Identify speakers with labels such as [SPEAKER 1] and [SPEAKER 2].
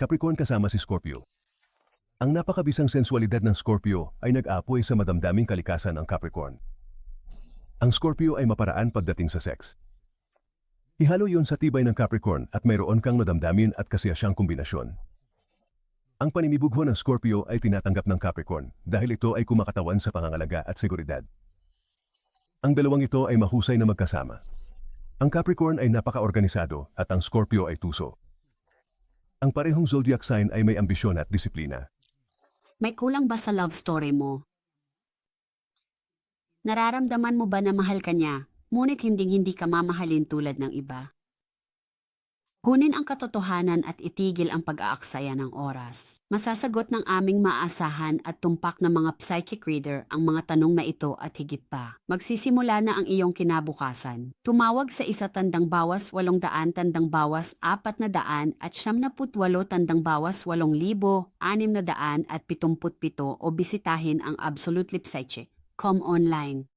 [SPEAKER 1] Capricorn kasama si Scorpio. Ang napakabisang sensualidad ng Scorpio ay nag-apoy sa madamdaming kalikasan ng Capricorn. Ang Scorpio ay maparaan pagdating sa sex. Ihalo yon sa tibay ng Capricorn at mayroon kang madamdamin at kasiyasyang kombinasyon. Ang paninibugho ng Scorpio ay tinatanggap ng Capricorn dahil ito ay kumakatawan sa pangangalaga at seguridad. Ang dalawang ito ay mahusay na magkasama. Ang Capricorn ay napaka-organisado at ang Scorpio ay tuso. Ang parehong zodiac sign ay may ambisyon at disiplina.
[SPEAKER 2] May kulang ba sa love story mo? Nararamdaman mo ba na mahal ka niya, ngunit hinding-hindi ka mamahalin tulad ng iba? Kunin ang katotohanan at itigil ang pag-aaksaya ng oras. Masasagot ng aming maasahan at tumpak na mga psychic reader ang mga tanong na ito at higit pa. Magsisimula na ang iyong kinabukasan. Tumawag sa isa tandang bawas walong daan tandang bawas apat na daan at siyam na putwalo tandang bawas walong libo, anim na daan at pitumput pito o bisitahin ang Absolutely Psychic. Com online.